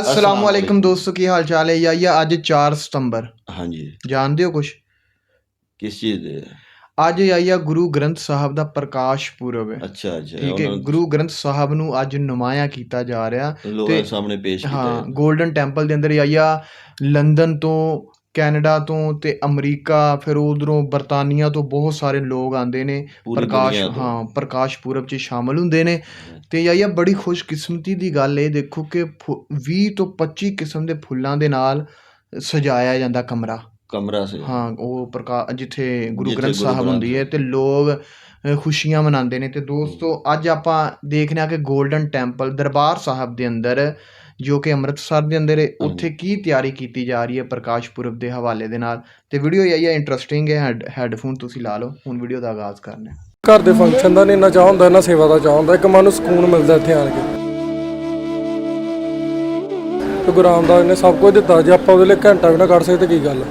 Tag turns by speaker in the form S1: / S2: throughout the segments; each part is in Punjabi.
S1: ਅਸਲਾਮ ਵਾਲੇਕਮ ਦੋਸਤੋ ਕੀ ਹਾਲ ਚਾਲ ਹੈ? ਯਾਇਆ ਅੱਜ 4 ਸਤੰਬਰ।
S2: ਹਾਂਜੀ।
S1: ਜਾਣਦੇ ਹੋ ਕੁਛ?
S2: ਕਿਸ ਚੀਜ਼ ਦੇ?
S1: ਅੱਜ ਯਾਇਆ ਗੁਰੂ ਗ੍ਰੰਥ ਸਾਹਿਬ ਦਾ ਪ੍ਰਕਾਸ਼ ਪੁਰਬ। ਹੈ
S2: ਅੱਛਾ ਅੱਛਾ।
S1: ਠੀਕ ਹੈ ਗੁਰੂ ਗ੍ਰੰਥ ਸਾਹਿਬ ਨੂੰ ਅੱਜ ਨੁਮਾਇਆ ਕੀਤਾ ਜਾ ਰਿਹਾ।
S2: ਲੋਕਾਂ
S1: ਤੇ-
S2: ਦੇ ਸਾਹਮਣੇ ਪੇਸ਼ ਕੀਤਾ
S1: ਹਾਂ
S2: ਹੈ।
S1: 골ਡਨ ਟੈਂਪਲ ਦੇ ਅੰਦਰ ਯਾਇਆ ਲੰਡਨ ਤੋਂ ਕੈਨੇਡਾ ਤੋਂ ਤੇ ਅਮਰੀਕਾ ਫਿਰ ਉਧਰੋਂ ਬਰਤਾਨੀਆ ਤੋਂ ਬਹੁਤ ਸਾਰੇ ਲੋਕ ਆਂਦੇ ਨੇ।
S2: ਪੂਰੀ
S1: ਪ੍ਰਕਾਸ਼। ਹਾਂ ਪ੍ਰਕਾਸ਼ ਪੁਰਬ 'ਚ ਸ਼ਾਮਲ ਹੁੰਦੇ ਨੇ। ਤੇ ਯਾਇਆ ਬੜੀ ਖੁਸ਼ਕਿਸਮਤੀ ਦੀ ਗੱਲ ਇਹ ਦੇਖੋ ਕਿ ਫੁ- 20 ਤੋਂ 25 ਕਿਸਮ ਦੇ ਫੁੱਲਾਂ ਦੇ ਨਾਲ ਸਜਾਇਆ ਜਾਂਦਾ ਕਮਰਾ।
S2: ਕਮਰਾ ਸੀ
S1: ਹਾਂ ਉਹ ਪ੍ਰਕਾ ਜਿੱਥੇ ਗੁਰੂ ਗ੍ਰੰਥ
S2: ਗੁਰੂ
S1: ਸਾਹਿਬ ਹੁੰਦੀ ਹੈ ਤੇ ਲੋਕ ਖੁਸ਼ੀਆਂ ਮਨਾਉਂਦੇ ਨੇ। ਤੇ ਦੋਸਤੋ ਅੱਜ ਆਪਾਂ ਦੇਖਦੇ ਹਾਂ ਕਿ 골ਡਨ ਟੈਂਪਲ ਦਰਬਾਰ ਸਾਹਿਬ ਦੇ ਅੰਦਰ ਜੋ ਕਿ ਅੰਮ੍ਰਿਤਸਰ ਦੇ ਅੰਦਰ ਹੈ ਉੱਥੇ ਕੀ ਤਿਆਰੀ ਕੀਤੀ ਜਾ ਰਹੀ ਹੈ ਪ੍ਰਕਾਸ਼ ਪੁਰਬ ਦੇ ਹਵਾਲੇ ਦੇ ਨਾਲ? ਤੇ ਵੀਡੀਓ ਇਹ ਹੈ ਇੰਟਰਸਟਿੰਗ ਹੈ ਹੈੱਡਫੋਨ ਤੁਸੀਂ ਲਾ ਲਓ ਹੁਣ ਵੀਡੀਓ ਦਾ ਆਗਾਜ਼ ਕਰਨਾ
S3: ਘਰ ਦੇ ਫੰਕਸ਼ਨ ਦਾ ਨਹੀਂ ਇੰਨਾ ਚਾਹ ਹੁੰਦਾ ਇੰਨਾ ਸੇਵਾ ਦਾ ਚਾਹ ਹੁੰਦਾ ਇੱਕ ਮਨ ਨੂੰ ਸਕੂਨ ਮਿਲਦਾ ਇੱਥੇ ਆਣ ਕੇ। ਤੇ ਗੁਰੂ ਰਾਮਦਾਸ ਨੇ ਸਭ ਕੁਝ ਦਿੱਤਾ ਜੇ ਆਪਾਂ ਉਹਦੇ ਲਈ ਘੰਟਾ ਵੀ ਨਾ ਕੱਢ ਸਕਦੇ ਕੀ ਗੱਲ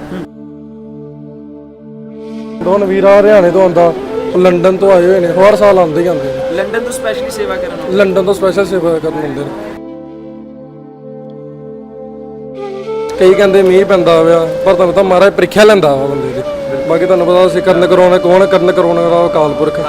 S3: ਦੋਨ ਵੀਰਾ ਹਰਿਆਣੇ ਤੋਂ ਆਉਂਦਾ ਲੰਡਨ ਤੋਂ ਆਏ ਹੋਏ ਨੇ ਹਰ ਸਾਲ ਆਉਂਦੇ ਹੀ ਆਉਂਦੇ ਨੇ।
S4: ਲੰਡਨ ਤੋਂ ਸਪੈਸ਼ਲੀ ਸੇਵਾ ਕਰਨ।
S3: ਲੰਡਨ ਤੋਂ ਸਪੈਸ਼ਲ ਸੇਵਾ ਕਰਨ ਆਉਂਦੇ ਨੇ। ਕਈ ਕਹਿੰਦੇ ਮੀਂਹ ਪੈਂਦਾ ਹੋਇਆ ਪਰ ਤੁਹਾਨੂੰ ਤਾਂ ਮਹਾਰਾਜ ਪ੍ਰੀਖਿਆ ਲੈਂਦਾ ਵਾ ਬੰਦੇ ਦੀ। ਬਾਕੀ ਤੁਹਾਨੂੰ ਪਤਾ ਅਸੀਂ ਕਰਨ ਕਰਾਉਣਾ ਕੌਣ ਕਰਨ ਕਰਾਉਣਾ ਦਾ ਅਕਾਲ ਪੁਰਖ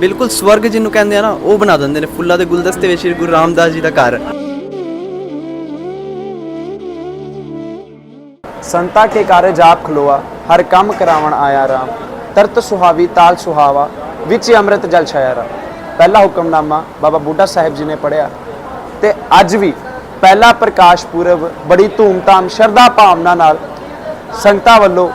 S4: ਬਿਲਕੁਲ ਸਵਰਗ ਜਿਹਨੂੰ ਕਹਿੰਦੇ ਆ ਨਾ ਉਹ ਬਣਾ ਦਿੰਦੇ ਨੇ ਫੁੱਲਾਂ ਦੇ ਗੁਲਦਸਤੇ ਵਿੱਚ ਸ਼੍ਰੀ ਗੁਰੂ ਰਾਮਦਾਸ ਜੀ ਦਾ ਘਰ।
S5: ਸੰਤਾ ਕੇ ਕਾਰਜ ਆਪ ਖਲੋਆ ਹਰ ਕੰਮ ਕਰਾਵਣ ਆਇਆ ਰਾਮ। ਤਰਤ ਸੁਹਾਵੀ ਤਾਲ ਸੁਹਾਵਾ ਵਿੱਚ ਅੰਮ੍ਰਿਤ ਜਲ ਛਾਇਆ ਰਾਮ। ਪਹਿਲਾ ਹੁਕਮਨਾਮਾ ਬਾਬਾ ਬੁੱਢਾ ਸਾਹਿਬ ਜੀ ਨੇ ਪੜਿਆ ਤੇ ਅੱਜ ਵੀ ਪਹਿਲਾ ਪ੍ਰਕਾਸ਼ ਪੁਰਬ ਬੜੀ ਧੂਮਧਾਮ, ਸ਼ਰਧਾ ਭਾਵਨਾ ਨਾਲ ਸੰਗਤਾਂ ਵੱਲੋਂ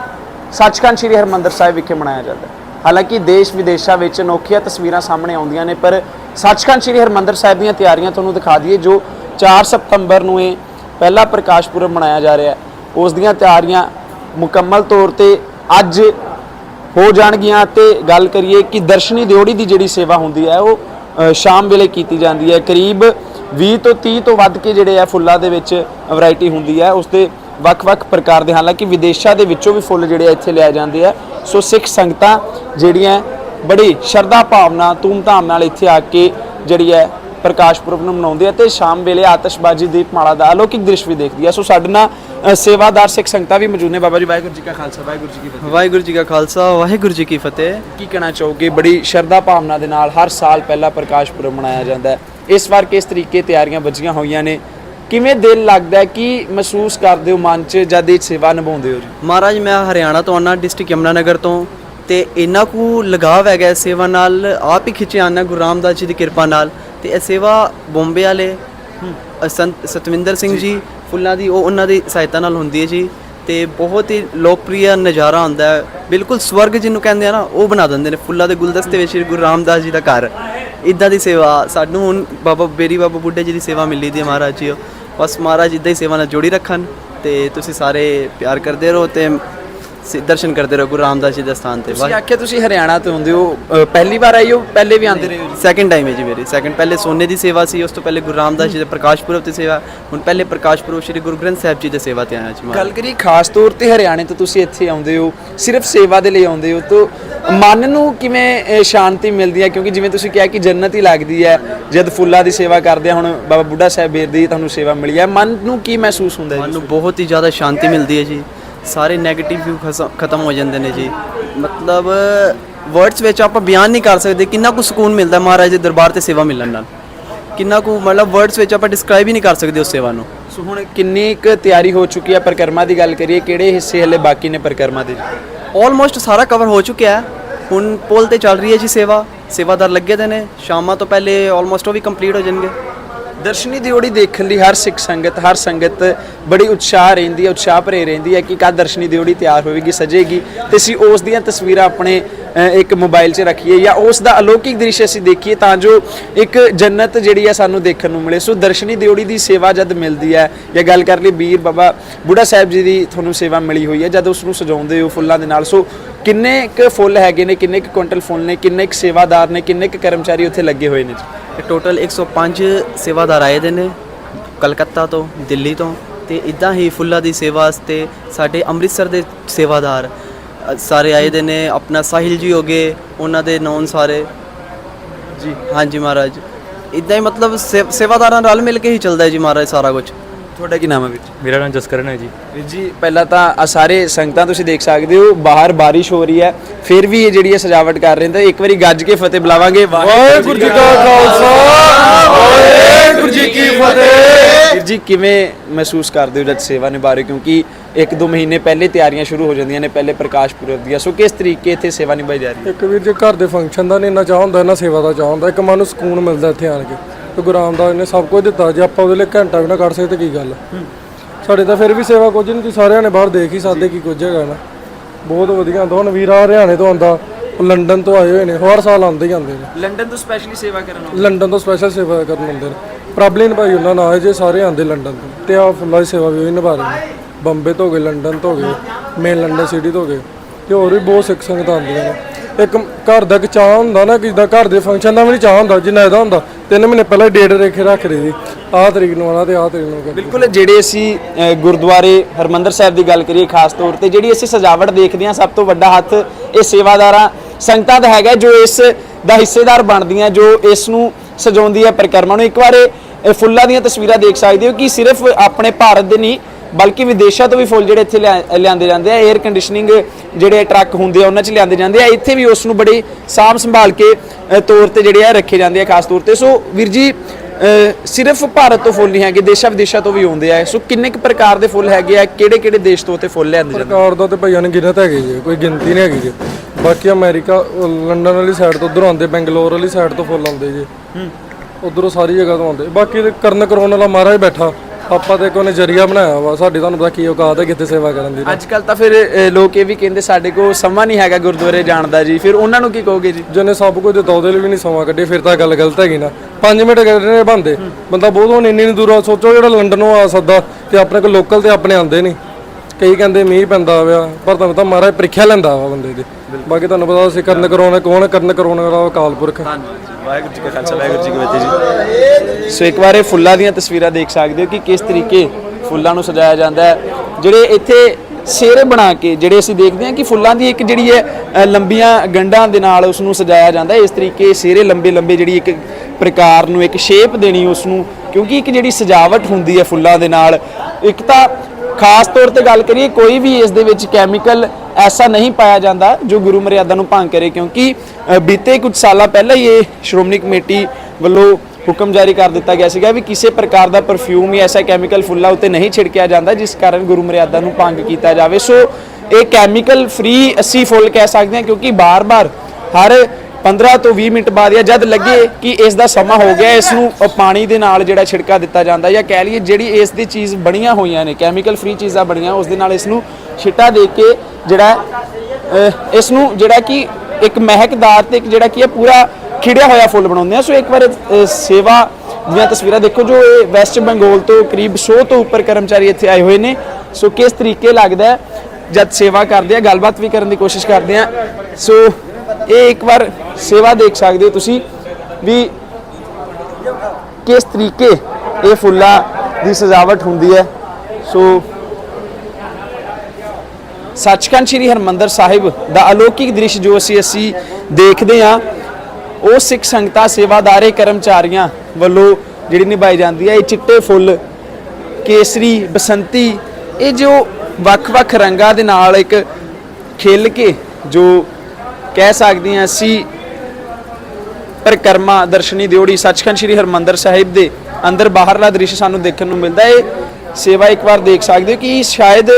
S5: ਸੱਚਖੰਡ ਸ੍ਰੀ ਹਰਮੰਦਰ ਸਾਹਿਬ ਵਿਖੇ ਮਨਾਇਆ ਜਾਂਦਾ ਹੈ। ਹਾਲਾਂਕਿ ਦੇਸ਼ ਵਿਦੇਸ਼ਾਂ ਵਿੱਚ ਅਨੋਖੀਆਂ ਤਸਵੀਰਾਂ ਸਾਹਮਣੇ ਆਉਂਦੀਆਂ ਨੇ, ਪਰ ਸੱਚਖੰਡ ਸ੍ਰੀ ਹਰਮੰਦਰ ਸਾਹਿਬ ਦੀਆਂ ਤਿਆਰੀਆਂ ਤੁਹਾਨੂੰ ਦਿਖਾ ਦਈਏ, ਜੋ 4 ਸਤੰਬਰ ਨੂੰ ਇਹ ਪਹਿਲਾ ਪ੍ਰਕਾਸ਼ ਪੁਰਬ ਮਨਾਇਆ ਜਾ ਰਿਹਾ ਹੈ। ਉਸ ਦੀਆਂ ਤਿਆਰੀਆਂ ਮੁਕੰਮਲ ਤੌਰ ਤੇ ਅੱਜ ਹੋ ਜਾਣਗੀਆਂ ਤੇ ਗੱਲ ਕਰੀਏ ਕਿ ਦਰਸ਼ਨੀ ਦਿਓੜੀ ਦੀ ਜਿਹੜੀ ਸੇਵਾ ਹੁੰਦੀ ਹੈ, ਉਹ ਸ਼ਾਮ ਵੇਲੇ ਕੀਤੀ ਜਾਂਦੀ ਹੈ। ਕਰੀਬ 20 ਤੋਂ 30 ਤੋਂ ਵੱਧ ਕੇ ਜਿਹੜੇ ਆ ਫੁੱਲਾਂ ਦੇ ਵਿੱਚ ਵੈਰਾਈਟੀ ਹੁੰਦੀ ਹੈ ਉਸ ਦੇ ਵੱਖ-ਵੱਖ ਪ੍ਰਕਾਰ ਦੇ, ਹਾਲਾਂਕਿ ਵਿਦੇਸ਼ਾਂ ਦੇ ਵਿੱਚੋਂ ਵੀ ਫੁੱਲ ਜਿਹੜੇ ਇੱਥੇ ਲਿਆਏ ਜਾਂਦੇ ਆ। ਸੋ ਸਿੱਖ ਸੰਗਤਾਂ ਜਿਹੜੀਆਂ ਬੜੀ ਸ਼ਰਧਾ ਭਾਵਨਾ, ਧੂਮਧਾਮ ਨਾਲ ਇੱਥੇ ਆ ਕੇ ਜਿਹੜੀ ਹੈ ਪ੍ਰਕਾਸ਼ ਪੁਰਬ ਨੂੰ ਮਨਾਉਂਦੇ ਆ ਤੇ ਸ਼ਾਮ ਵੇਲੇ ਆਤਿਸ਼ਬਾਜ਼ੀ ਦੀਪਮਾਲਾ ਦਾ ਅਲੌਕਿਕ ਦ੍ਰਿਸ਼ ਵੀ ਦੇਖਦੀ ਆ। ਸੋ ਸਾਡੇ ਨਾਲ ਸੇਵਾਦਾਰ ਸਿੱਖ ਸੰਗਤਾਂ ਵੀ ਮੌਜੂਦ ਨੇ। ਬਾਬਾ ਜੀ ਵਾਹਿਗੁਰੂ ਜੀ ਕਾ ਖਾਲਸਾ ਵਾਹਿਗੁਰੂ ਜੀ ਕੀ ਫਤਿਹ।
S4: ਵਾਹਿਗੁਰੂ ਜੀ ਕਾ ਖਾਲਸਾ ਵਾਹਿਗੁਰੂ ਜੀ ਕੀ ਫਤਿਹ।
S5: ਕੀ ਕਹਿਣਾ ਚਾਹੋਗੇ? ਬੜੀ ਸ਼ਰਧਾ ਭਾਵਨਾ ਦੇ ਨਾਲ ਹਰ ਸਾਲ ਪਹਿਲਾ ਪ੍ਰਕਾਸ਼ ਪੁਰਬ ਮਨਾਇਆ ਜਾਂਦਾ ਹੈ। ਇਸ ਵਾਰ ਕਿਸ ਤਰੀਕੇ ਤਿਆਰੀਆਂ ਵੱਜੀਆਂ ਹੋਈਆਂ ਨੇ? ਕਿਵੇਂ ਦਿਲ ਲੱਗਦਾ ਹੈ? ਕੀ ਮਹਿਸੂਸ ਕਰਦੇ ਹੋ ਮਨ 'ਚ? ਜਦ ਇਹ ਸੇਵਾ ਨਿਭਾਉਂਦੇ ਹੋ ਜੀ?
S4: ਮਹਾਰਾਜ ਮੈਂ ਹਰਿਆਣਾ ਤੋਂ ਆਉਣਾ ਡਿਸਟ੍ਰਿਕਟ ਯਮੁਨਾਨਗਰ ਤੋਂ। ਤੇ ਇੰਨਾ ਕੁ ਲਗਾਵ ਹੈਗਾ ਸੇਵਾ ਨਾਲ ਆਪ ਹੀ ਖਿੱਚੇ ਆਨਾ ਗੁਰੂ ਰਾਮਦਾਸ ਜੀ ਦੀ ਕਿਰਪਾ ਨਾਲ। ਤੇ ਇਹ ਸੇਵਾ ਬੰਬੇ ਵਾਲੇ ਸੰਤ ਸਤਵਿੰਦਰ ਸਿੰਘ ਜੀ ਫੁੱਲਾਂ ਦੀ, ਉਹ ਉਹਨਾਂ ਦੀ ਸਹਾਇਤਾ ਨਾਲ ਹੁੰਦੀ ਹੈ ਜੀ ਤੇ ਬਹੁਤ ਹੀ ਲੋਕਪ੍ਰਿਯ ਨਜ਼ਾਰਾ ਹੁੰਦਾ ਹੈ। ਬਿਲਕੁਲ ਸਵਰਗ ਜਿਹਨੂੰ ਕਹਿੰਦੇ ਆ ਨਾ, ਉਹ ਬਣਾ ਦਿੰਦੇ ਨੇ ਫੁੱਲਾਂ ਦੇ ਗੁਲਦਸਤੇ ਵਿੱਚ ਸ਼੍ਰੀ ਗੁਰੂ ਰਾਮਦਾਸ ਜੀ ਦਾ ਘਰ। ਇਦਾਂ ਦੀ ਸੇਵਾ, ਸਾਨੂੰ ਹੁਣ ਬਾਬਾ ਬੇਰੀ ਬਾਬਾ ਬੁੱਢੇ ਜੀ ਦੀ ਸੇਵਾ ਮਿਲੀ ਦੀ ਹੈ ਮਹਾਰਾਜ ਜੀ ਬਸ ਮਹਾਰਾਜ ਇਦਾਂ ਹੀ ਸੇਵਾ ਨਾਲ ਜੋੜੀ ਰੱਖਣ ਤੇ ਤੁਸੀਂ ਸਾਰੇ ਪਿਆਰ ਕਰਦੇ ਰਹੋ ਤੇ ਦਰਸ਼ਨ ਕਰਦੇ ਰਹੋ ਗੁਰੂ ਰਾਮਦਾਸ ਜੀ ਦੇ ਸਥਾਨ ਤੇ।
S5: ਤੁਸੀਂ ਆਖਿਆ ਤੁਸੀਂ ਹਰਿਆਣਾ ਤੋਂ ਹੁੰਦੇ ਹੋ। ਅ, ਪਹਿਲੀ ਵਾਰ ਆਏ ਹੋ? ਪਹਿਲੇ ਵੀ ਆਉਂਦੇ ਰਹੇ ਹੋ ਜੀ?
S4: ਸੈਕਿੰਡ ਟਾਈਮ ਹੈ ਜੀ ਮੇਰੀ। ਸੈਕਿੰਡ ਪਹਿਲੇ ਸੋਨੇ ਦੀ ਸੇਵਾ ਸੀ ਉਸ ਤੋਂ ਪਹਿਲੇ ਗੁਰੂ ਰਾਮਦਾਸ ਜੀ ਦੇ ਪ੍ਰਕਾਸ਼ ਪੁਰਬ ਤੇ ਸੇਵਾ। ਹੁਣ ਪਹਿਲੇ ਪ੍ਰਕਾਸ਼ ਪੁਰਬ ਸ਼੍ਰੀ ਗੁਰੂ ਗ੍ਰੰਥ ਸਾਹਿਬ ਜੀ ਦੇ ਸੇਵਾ ਤੇ ਆਇਆ ਜੀ ਮਹਾਰਾਜ।
S5: ਗੱਲ ਕਰੀ ਖਾਸ ਤੌਰ ਤੇ ਹਰਿਆਣੇ ਤੋਂ ਤੁਸੀਂ ਇੱਥੇ ਆਉਂਦੇ ਹੋ ਸਿਰਫ ਸੇਵਾ ਦੇ ਲਈ ਆਉਂਦੇ ਹੋ। ਤਾਂ ਮਨ ਨੂੰ ਕਿਵੇਂ ਅ, ਸ਼ਾਂਤੀ ਮਿਲਦੀ ਹੈ? ਕਿਉਂਕਿ ਜਿਵੇਂ ਤੁਸੀਂ ਕਿਹਾ ਕਿ ਜੰਨਤ ਹੀ ਲੱਗਦੀ ਹੈ ਜਦ ਫੁੱਲਾਂ ਦੀ ਸੇਵਾ ਕਰਦੇ ਆ ਹੁਣ ਬਾਬਾ ਬੁੱਢਾ ਸਾਹਿਬ ਬੇਰ ਦੀ ਤੁਹਾਨੂੰ ਸੇਵਾ ਮਿਲੀ ਹੈ। ਮਨ ਨੂੰ ਕੀ ਮਹਿਸੂਸ ਹੁੰਦਾ ਹੈ
S4: ਮਨ
S5: ਜੀ
S4: ਨੂੰ ਬਹੁਤ ਹੀ ਜ਼ਿਆਦਾ ਸ਼ਾਂਤੀ ਮਿਲਦੀ ਹੈ ਜੀ। ਸਾਰੇ 네ਗੇਟਿਵ ਵਿਊ ਖਤਮ ਹੋ ਜਾਂਦੇ ਨੇ ਜੀ। ਮਤਲਬ ਵਰਡਸ ਵਿੱਚ ਆਪਾਂ ਬਿਆਨ ਨਹੀਂ ਕਰ ਸਕਦੇ ਕਿੰਨਾ ਕੁ ਸਕੂਨ ਮਿਲਦਾ ਮਹਾਰਾਜ ਦੇ ਦਰਬਾਰ ਤੇ ਸੇਵਾ ਮਿਲਣ ਨਾਲ। ਕਿੰਨਾ ਕੁ ਮਤਲਬ ਵਰਡਸ ਵਿੱਚ ਆਪਾਂ ਡਿਸਕ੍ਰਾਈਬ ਹੀ ਨਹੀਂ ਕਰ ਸਕਦੇ ਉਸ ਸੇਵਾ ਨੂੰ।
S5: ਸੋ ਹੁਣ ਕਿੰਨੀ ਕੁ ਤਿਆਰੀ ਹੋ ਚੁੱਕੀ ਹੈ ਪਰਿਕਰਮਾ ਦੀ ਗੱਲ ਕਰੀਏ ਕਿਹੜੇ ਹਿੱਸੇ ਹਲੇ ਬਾਕੀ ਨੇ ਪਰਿਕਰਮਾ ਦੇ?
S4: ਆਲਮੋਸਟ ਸਾਰਾ ਕਵਰ ਹੋ ਚੁੱਕਿਆ ਹੈ। ਹੁਣ ਪੁਲ ਤੇ ਚੱਲ ਰਹੀ ਹੈ ਜੀ ਸੇਵਾ। ਸੇਵਾਦਾਰ ਲੱਗੇ ਦੇ ਨੇ। ਸ਼ਾਮਾਂ ਤੋਂ ਪਹਿਲੇ ਆਲਮੋਸਟ ਉਹ ਵੀ ਕੰਪਲੀਟ ਹੋ ਜਾਣਗੇ।
S5: ਦਰਸ਼ਨੀ ਦਿਓੜੀ ਦੇਖਣ ਲਈ ਹਰ ਸਿੱਖ ਸੰਗਤ, ਹਰ ਸੰਗਤ ਬੜੀ ਉਤਸ਼ਾਹ ਰਹਿੰਦੀ ਹੈ, ਉਤਸ਼ਾਹ ਭਰੇ ਰਹਿੰਦੀ ਹੈ ਕਿ ਕਦ ਦਰਸ਼ਨੀ ਦਿਓੜੀ ਤਿਆਰ ਹੋਵੇਗੀ, ਸਜੇਗੀ ਤੇ ਅਸੀਂ ਉਸ ਦੀਆਂ ਤਸਵੀਰਾਂ ਆਪਣੇ ਇੱਕ ਮੋਬਾਈਲ 'ਚ ਰੱਖੀਏ ਜਾਂ ਉਸ ਦਾ ਅਲੌਕਿਕ ਦ੍ਰਿਸ਼ ਅਸੀਂ ਦੇਖੀਏ ਤਾਂ ਜੋ ਇੱਕ ਜੰਨਤ ਜਿਹੜੀ ਹੈ ਸਾਨੂੰ ਦੇਖਣ ਨੂੰ ਮਿਲੇ। ਸੋ ਦਰਸ਼ਨੀ ਦਿਓੜੀ ਦੀ ਸੇਵਾ ਜਦ ਮਿਲਦੀ ਹੈ ਜਾਂ ਗੱਲ ਕਰ ਲਈ ਵੀਰ ਬਾਬਾ ਬੁੱਢਾ ਸਾਹਿਬ ਜੀ ਦੀ ਤੁਹਾਨੂੰ ਸੇਵਾ ਮਿਲੀ ਹੋਈ ਹੈ, ਜਦ ਉਸ ਨੂੰ ਸਜਾਉਂਦੇ ਹੋ ਫੁੱਲਾਂ ਦੇ ਨਾਲ। ਸੋ ਕਿੰਨੇ ਕੁ ਫੁੱਲ ਹੈਗੇ ਨੇ, ਕਿੰਨੇ ਕੁ ਕੁਇੰਟਲ ਫੁੱਲ ਨੇ, ਕਿੰਨੇ ਕੁ ਸੇਵਾਦਾਰ ਨੇ, ਕਿੰਨੇ ਕੁ ਕਰਮਚਾਰੀ ਉੱਥੇ ਲੱਗੇ ਹੋਏ ਨੇ? ਜੀ
S4: ਟੋਟਲ 105 ਸੇਵਾਦਾਰ ਆਏ ਦੇ ਨੇ ਕਲਕੱਤਾ ਤੋਂ, ਦਿੱਲੀ ਤੋਂ। ਤੇ ਇਦਾਂ ਹੀ ਫੁੱਲਾਂ ਦੀ ਸੇਵਾ ਵਾਸਤੇ ਸਾਡੇ ਅੰਮ੍ਰਿਤਸਰ ਦੇ ਸੇਵਾਦਾਰ ਸਾਰੇ ਆਏ ਦੇ ਨੇ ਆਪਣਾ ਸਾਹਿਲ ਜੀ ਹੋ ਗਏ ਉਹਨਾਂ ਦੇ ਨੌਨ ਸਾਰੇ। ਜੀ। ਹਾਂਜੀ ਮਹਾਰਾਜ। ਇਦਾਂ ਹੀ ਮਤਲਬ ਸੇ- ਸੇਵਾਦਾਰਾਂ ਨਾਲ ਰਲ ਮਿਲ ਕੇ ਹੀ ਚੱਲਦਾ ਹੈ ਜੀ ਮਹਾਰਾਜ ਸਾਰਾ ਕੁਝ
S5: ਤੁਹਾਡਾ ਕੀ ਨਾਮ ਹੈ ਵੀਰ ਜੀ?
S6: ਮੇਰਾ ਨਾਮ ਜਸਕਰਨ ਹੈ ਜੀ।
S5: ਵੀਰ ਜੀ ਪਹਿਲਾਂ ਤਾਂ ਆ ਸਾਰੇ ਸੰਗਤਾਂ ਤੁਸੀਂ ਦੇਖ ਸਕਦੇ ਹੋ ਬਾਹਰ ਬਾਰਿਸ਼ ਹੋ ਰਹੀ ਹੈ ਫਿਰ ਵੀ ਇਹ ਜਿਹੜੀ ਹੈ ਸਜਾਵਟ ਕਰ ਰਹੇ ਨੇ ਤਾਂ ਇੱਕ ਵਾਰੀ ਗੱਜ ਕੇ ਫਤਿਹ ਬੁਲਾਵਾਂਗੇ।
S3: ਵਾਹਿਗੁਰੂ ਜੀ ਕਾ ਖਾਲਸਾ ਵਾਹਿਗੁਰੂ ਜੀ ਕੀ ਫਤਿਹ।
S5: ਵੀਰ ਜੀ ਕਿਵੇਂ ਮਹਿਸੂਸ ਕਰਦੇ ਹੋ ਜਦ ਸੇਵਾ ਨਿਭਾ ਰਹੇ ਹੋ? ਕਿਉਂਕਿ ਇੱਕ ਦੋ ਮਹੀਨੇ ਪਹਿਲੇ ਤਿਆਰੀਆਂ ਸ਼ੁਰੂ ਹੋ ਜਾਂਦੀਆਂ ਨੇ ਪਹਿਲੇ ਪ੍ਰਕਾਸ਼ ਪੁਰਬ ਦੀਆਂ। ਸੋ ਕਿਸ ਤਰੀਕੇ ਇੱਥੇ ਸੇਵਾ ਨਿਭਾਈ ਜਾ ਰਹੀ ਹੈ?
S3: ਇੱਕ ਵੀਰ ਜੇ ਘਰ ਦੇ ਫੰਕਸ਼ਨ ਦਾ ਨਹੀਂ ਇੰਨਾ ਚਾਹ ਹੁੰਦਾ ਨਾ ਸੇਵਾ ਦਾ ਚਾਹ ਹੁੰਦਾ। ਇੱਕ ਮਨ ਨੂੰ ਸਕੂਨ ਮਿਲਦਾ ਇੱਥੇ ਆਣ ਕੇ। ਤੇ ਗੁਰੂ ਰਾਮਦਾਸ ਨੇ ਸਭ ਕੁਝ ਦਿੱਤਾ। ਜੇ ਆਪਾਂ ਉਹਦੇ ਲਈ ਘੰਟਾ ਵੀ ਨਾ ਕੱਢ ਸਕਦੇ ਕੀ ਗੱਲ ਸਾਡੇ ਤਾਂ ਫਿਰ ਵੀ ਸੇਵਾ ਕੁਝ ਨਹੀਂ ਤੁਸੀਂ ਸਾਰਿਆਂ ਨੇ ਬਾਹਰ ਦੇਖ ਹੀ ਸਕਦੇ ਕੀ ਕੁਝ ਹੈਗਾ ਨਾ। ਬਹੁਤ ਵਧੀਆ ਹੁਣ ਵੀਰਾ ਹਰਿਆਣੇ ਤੋਂ ਆਉਂਦਾ। ਉਹ ਲੰਡਨ ਤੋਂ ਆਏ ਹੋਏ ਨੇ। ਹਰ ਸਾਲ ਆਉਂਦੇ ਹੀ ਆਉਂਦੇ ਨੇ।
S5: ਲੰਡਨ ਤੋਂ ਸਪੈਸ਼ਲੀ ਸੇਵਾ ਕਰਨ
S3: ਲੰਡਨ ਤੋਂ ਸਪੈਸ਼ਲ ਸੇਵਾ ਕਰਨ ਆਉਂਦੇ ਨੇ। ਪ੍ਰਬਲੀਨ ਭਾਈ ਉਹਨਾਂ ਨਾਲ ਜੇ ਸਾਰੇ ਆਉਂਦੇ ਲੰਡਨ ਤੋਂ। ਤੇ ਆ ਫੁੱਲਾਂ ਦੀ ਸੇਵਾ ਵੀ ਉਹੀ ਨਿਭਾ ਰਹੇ ਨੇ। ਬੰਬੇ ਤੋਂ ਗਏ ਲੰਡਨ ਤੋਂ ਗਏ ਮੇਨ ਲੰਡਨ ਸਿਟੀ ਤੋਂ ਗਏ। ਤੇ ਹੋਰ ਵੀ ਬਹੁਤ ਸਿੱਖ ਸੰਗਤਾਂ ਆਉਂਦੀਆਂ ਨੇ। ਇੱਕ ਘਰ ਦਾ ਇੱਕ ਚਾਹ ਹੁੰਦਾ ਨਾ ਕਿ ਜਿੱਦਾਂ ਘਰ ਦੇ ਫੰਕਸ਼ਨ ਦਾ ਵੀ ਨਹੀਂ ਚਾਹ ਹੁੰਦਾ ਜਿੰਨਾ ਇਹਦਾ ਹੁੰਦਾ। ਤਿੰਨ ਮਹੀਨੇ ਪਹਿਲਾਂ ਡੇਟ ਰੇਖੇ ਰੱਖ ਰਹੀ ਸੀ। ਆਹ ਤਰੀਕ ਨੂੰ ਆਣਾ ਤੇ ਆਹ ਤਰੀਕ ਨੂੰ ਕਰਨਾ।
S5: ਬਿਲਕੁਲ ਜਿਹੜੇ ਅਸੀਂ ਅ, ਗੁਰਦੁਆਰੇ ਹਰਮੰਦਰ ਸਾਹਿਬ ਦੀ ਗੱਲ ਕਰੀਏ ਖਾਸ ਤੌਰ ਤੇ ਜਿਹੜੀ ਅਸੀਂ ਸਜਾਵਟ ਦੇਖਦੇ ਹਾਂ ਸਭ ਤੋਂ ਵੱਡਾ ਹੱਥ ਇਹ ਸੇਵਾਦਾਰਾਂ ਸੰਗਤਾਂ ਦਾ ਹੈਗਾ ਜੋ ਇਸ ਦਾ ਹਿੱਸੇਦਾਰ ਬਣਦੀਆਂ ਜੋ ਇਸ ਨੂੰ ਸਜਾਉਂਦੀ ਹੈ ਪਰਿਕਰਮਾ ਨੂੰ। ਇੱਕ ਵਾਰ ਇਹ ਫੁੱਲਾਂ ਦੀਆਂ ਤਸਵੀਰਾਂ ਦੇਖ ਸਕਦੇ ਹੋ ਕਿ ਸਿਰਫ ਆਪਣੇ ਭਾਰਤ ਦੇ ਨਹੀਂ ਬਲਕਿ ਵਿਦੇਸ਼ਾਂ ਤੋਂ ਵੀ ਫੁੱਲ ਜਿਹੜੇ ਇੱਥੇ ਲਿਆਂਦੇ ਜਾਂਦੇ ਆ। 에ਅਰ ਕੰਡੀਸ਼ਨਿੰਗ ਜਿਹੜੇ ਟਰੱਕ ਹੁੰਦੇ ਆ ਉਹਨਾਂ 'ਚ ਲਿਆਂਦੇ ਜਾਂਦੇ ਆ। ਇੱਥੇ ਵੀ ਉਸ ਨੂੰ ਬੜੀ ਸਾਂਭ ਸੰਭਾਲ ਕੇ ਤੌਰ ਤੇ ਜਿਹੜੇ ਆ ਰੱਖੇ ਜਾਂਦੇ ਆ ਖਾਸ ਤੌਰ ਤੇ। ਸੋ ਵੀਰ ਜੀ ਅ, ਸਿਰਫ ਭਾਰਤ ਤੋਂ ਫੁੱਲ ਨਹੀਂ ਹੈਗੇ ਦੇਸ਼ਾਂ ਵਿਦੇਸ਼ਾਂ ਤੋਂ ਵੀ ਆਉਂਦੇ ਆ। ਸੋ ਕਿੰਨੇ ਕੁ ਪ੍ਰਕਾਰ ਦੇ ਫੁੱਲ ਹੈਗੇ ਆ? ਕਿਹੜੇ ਕਿਹੜੇ ਦੇਸ਼ ਤੋਂ ਤੇ ਫੁੱਲ ਲਿਆਂਦੇ ਜਾਂਦੇ
S3: ਸਰਕਾਰ ਦਾ ਤੇ ਭਈਆਂ ਨੇ ਗਿਣਤ ਜੀ ਕੋਈ ਗਿਣਤੀ ਨਹੀਂ ਹੈਗੀ ਜੀ। ਬਾਕੀ ਅਮਰੀਕਾ ਉਹ ਲੰਡਨ ਵਾਲੀ ਸਾਈਡ ਤੋਂ ਉਧਰੋਂ ਆਉਂਦੇ ਬੈਂਗਲੌਰ ਵਾਲੀ ਸਾਈਡ ਤੋਂ ਫੁੱਲ ਆਉਂਦੇ ਜੀ। ਉਧਰੋਂ ਸਾਰੀ ਜਗ੍ਹਾ ਤੋਂ ਆਉਂਦੇ। ਬਾਕੀ ਤੇ ਕਰਨ ਕਰਾਉਣ ਵਾਲਾ ਮਹਾਰਾਜ ਬੈਠਾ। ਆਪਾਂ ਤੇ ਕੋਈ ਨਜ਼ਰੀਆ ਬਣਾਇਆ ਵਾ। ਸਾਡੀ ਤੁਹਾਨੂੰ ਪਤਾ ਕੀ ਔਕਾਤ ਹੈ ਕਿੱਥੇ ਸੇਵਾ ਕਰਨ ਦੀ
S5: ਅੱਜ ਕੱਲ ਤਾਂ ਫਿਰ ਅ, ਲੋਕ ਇਹ ਵੀ ਕਹਿੰਦੇ ਸਾਡੇ ਕੋਲ ਸਮਾਂ ਨਹੀਂ ਹੈਗਾ ਗੁਰਦੁਆਰੇ ਜਾਣ ਦਾ ਜੀ। ਫਿਰ ਉਹਨਾਂ ਨੂੰ ਕੀ ਕਹੋਗੇ ਜੀ?
S3: ਜਿਹਨੇ ਸਭ ਕੁਝ ਦਿੱਤਾ ਉਹਦੇ ਲਈ ਵੀ ਨਹੀਂ ਸਮਾਂ ਕੱਢੇ। ਫਿਰ ਤਾਂ ਗੱਲ ਗਲਤ ਹੈਗੀ ਨਾ। 5 ਮਿੰਟ ਕੱਢਣੇ ਬੰਦੇ ਬੰਦਾ ਬਹੁਤ ਹੁਣ ਇੰਨੀ ਇੰਨੀ ਦੂਰੋਂ ਸੋਚੋ ਜਿਹੜਾ ਲੰਡਨੋਂ ਆ ਸਕਦਾ ਤੇ ਆਪਣੇ ਕੋਲ ਲੋਕਲ ਤੇ ਆਪਣੇ ਆਉਂਦੇ ਨਹੀਂ। ਕਈ ਕਹਿੰਦੇ ਮੀਂਹ ਪੈਂਦਾ ਪਿਆ ਪਰ ਤੁਹਾਨੂੰ ਤਾਂ ਮਹਾਰਾਜ ਪ੍ਰੀਖਿਆ ਲੈਂਦਾ ਵਾ ਬੰਦੇ ਦੀ। ਬਾਕੀ ਤੁਹਾਨੂੰ ਪਤਾ ਅਸੀਂ ਕਰਨ ਕਰਾਉਣਾ ਕੌਣ ਕਰਨ ਕਰਾਉਣਾ ਵਾਲਾ ਅਕਾਲ ਪੁਰਖ।
S5: ਵਾਹਿਗੁਰੂ ਜੀ ਕਾ ਖਾਲਸਾ ਵਾਹਿਗੁਰੂ ਜੀ ਕੀ ਫਤਿਹ ਜੀ। ਸੋ ਇੱਕ ਵਾਰ ਇਹ ਫੁੱਲਾਂ ਦੀਆਂ ਤਸਵੀਰਾਂ ਦੇਖ ਸਕਦੇ ਹੋ ਕਿ ਕਿਸ ਤਰੀਕੇ ਫੁੱਲਾਂ ਨੂੰ ਸਜਾਇਆ ਜਾਂਦਾ ਹੈ। ਜਿਹੜੇ ਇੱਥੇ ਸਿਰ ਬਣਾ ਕੇ ਜਿਹੜੇ ਅਸੀਂ ਦੇਖਦੇ ਹਾਂ ਕਿ ਫੁੱਲਾਂ ਦੀ ਇੱਕ ਜਿਹੜੀ ਹੈ ਲੰਬੀਆਂ ਗੰਢਾਂ ਦੇ ਨਾਲ ਉਸ ਨੂੰ ਸਜਾਇਆ ਜਾਂਦਾ ਹੈ। ਇਸ ਤਰੀਕੇ ਸਿਰੇ ਲੰਬੇ ਲੰਬੇ ਜਿਹੜੀ ਇੱਕ ਪ੍ਰਕਾਰ ਨੂੰ ਇੱਕ ਸ਼ੇਪ ਦੇਣੀ ਉਸ ਨੂੰ ਕਿਉਂਕਿ ਇੱਕ ਜਿਹੜੀ ਸਜਾਵਟ ਹੁੰਦੀ ਹੈ ਫੁੱਲਾਂ ਦੇ ਨਾਲ ਇੱਕ ਤਾਂ ਖਾਸ ਤੌਰ ਤੇ ਗੱਲ ਕਰੀਏ, ਕੋਈ ਵੀ ਇਸ ਦੇ ਵਿੱਚ ਕੈਮੀਕਲ ਐਸਾ ਨਹੀਂ ਪਾਇਆ ਜਾਂਦਾ ਜੋ ਗੁਰੂ ਮਰਿਆਦਾ ਨੂੰ ਭੰਗ ਕਰੇ, ਕਿਉਂਕਿ ਬੀਤੇ ਕੁਝ ਸਾਲਾਂ ਪਹਿਲਾਂ ਹੀ ਇਹ ਸ਼੍ਰੋਮਣੀ ਕਮੇਟੀ ਵੱਲੋਂ ਹੁਕਮ ਜਾਰੀ ਕਰ ਦਿੱਤਾ ਗਿਆ ਸੀਗਾ ਵੀ ਕਿਸੇ ਪ੍ਰਕਾਰ ਦਾ ਪਰਫਿਊਮ ਜਾਂ ਐਸਾ ਕੈਮੀਕਲ ਫੁੱਲਾਂ ਉੱਤੇ ਨਹੀਂ ਛਿੜਕਿਆ ਜਾਂਦਾ, ਜਿਸ ਕਾਰਨ ਗੁਰੂ ਮਰਿਆਦਾ ਨੂੰ ਭੰਗ ਕੀਤਾ ਜਾਵੇ। ਸੋ ਇਹ ਕੈਮੀਕਲ ਫ੍ਰੀ ਅਸੀਂ ਫੁੱਲ ਕਹਿ ਸਕਦੇ ਹਾਂ, ਕਿਉਂਕਿ ਬਾਰ-ਬਾਰ ਹਰ 15 ਤੋਂ 20 ਮਿੰਟ ਬਾਅਦ ਜਾਂ ਜਦ ਲੱਗੇ ਕਿ ਇਸ ਦਾ ਸਮਾਂ ਹੋ ਗਿਆ ਇਸ ਨੂੰ ਪਾਣੀ ਦੇ ਨਾਲ ਜਿਹੜਾ ਛਿੜਕਾ ਦਿੱਤਾ ਜਾਂਦਾ ਜਾਂ ਕਹਿ ਲਈਏ ਜਿਹੜੀ ਇਸ ਦੀ ਚੀਜ਼ ਬਣੀਆਂ ਹੋਈਆਂ ਨੇ ਕੈਮੀਕਲ ਫ੍ਰੀ ਚੀਜ਼ਾਂ ਬਣੀਆਂ ਉਸ ਦੇ ਨਾਲ ਇਸ ਨੂੰ ਛਿੱਟਾ ਦੇ ਕੇ ਜਿਹੜਾ ਇਸ ਨੂੰ ਜਿਹੜਾ ਕਿ ਇੱਕ ਮਹਿਕਦਾਰ ਤੇ ਇੱਕ ਜਿਹੜਾ ਕੀ ਹੈ ਪੂਰਾ ਖਿੜਿਆ ਹੋਇਆ ਫੁੱਲ ਬਣਾਉਂਦੇ ਆ। ਸੋ ਇੱਕ ਵਾਰ ਸੇਵਾ ਦੀਆਂ ਤਸਵੀਰਾਂ ਦੇਖੋ ਜੋ ਇਹ ਵੈਸਟ ਬੰਗਾਲ ਤੋਂ ਕਰੀਬ 100 ਤੋਂ ਉੱਪਰ ਕਰਮਚਾਰੀ ਇੱਥੇ ਆਏ ਹੋਏ ਨੇ। ਸੋ ਕਿਸ ਤਰੀਕੇ ਲੱਗਦਾ ਹੈ ਜਦ ਸੇਵਾ ਕਰਦੇ ਆ ਗੱਲਬਾਤ ਵੀ ਕਰਨ ਦੀ ਕੋਸ਼ਿਸ਼ ਕਰਦੇ ਆ। ਸੋ ਇਹ ਇੱਕ ਵਾਰ ਸੇਵਾ ਦੇਖ ਸਕਦੇ ਹੋ ਤੁਸੀਂ ਵੀ ਕਿਸ ਤਰੀਕੇ ਇਹ ਫੁੱਲਾਂ ਦੀ ਸਜਾਵਟ ਹੁੰਦੀ ਹੈ। ਸੋ ਸੱਚਖੰਡ ਸ੍ਰੀ ਹਰਮੰਦਰ ਸਾਹਿਬ ਦਾ ਅਲੌਕਿਕ ਦ੍ਰਿਸ਼ ਜੋ ਅਸੀਂ ਅਸੀਂ ਦੇਖਦੇ ਹਾਂ, ਉਹ ਸਿੱਖ ਸੰਗਤਾਂ, ਸੇਵਾਦਾਰੇ, ਕਰਮਚਾਰੀਆਂ ਵੱਲੋਂ ਜਿਹੜੀ ਨਿਭਾਈ ਜਾਂਦੀ ਹੈ। ਇਹ ਚਿੱਟੇ ਫੁੱਲ, ਕੇਸਰੀ, ਬਸੰਤੀ, ਇਹ ਜੋ ਵੱਖ-ਵੱਖ ਰੰਗਾਂ ਦੇ ਨਾਲ ਇੱਕ ਖਿਲ ਕੇ ਜੋ ਕਹਿ ਸਕਦੇ ਹਾਂ ਅਸੀਂ ਪਰਿਕਰਮਾ ਦਰਸ਼ਨੀ ਦਿਓੜੀ ਸੱਚਖੰਡ ਸ੍ਰੀ ਹਰਮੰਦਰ ਸਾਹਿਬ ਦੇ ਅੰਦਰ ਬਾਹਰਲਾ ਦ੍ਰਿਸ਼ ਸਾਨੂੰ ਦੇਖਣ ਨੂੰ ਮਿਲਦਾ ਹੈ। ਸੇਵਾ ਇੱਕ ਵਾਰ ਦੇਖ ਸਕਦੇ ਹੋ ਕਿ ਸ਼ਾਇਦ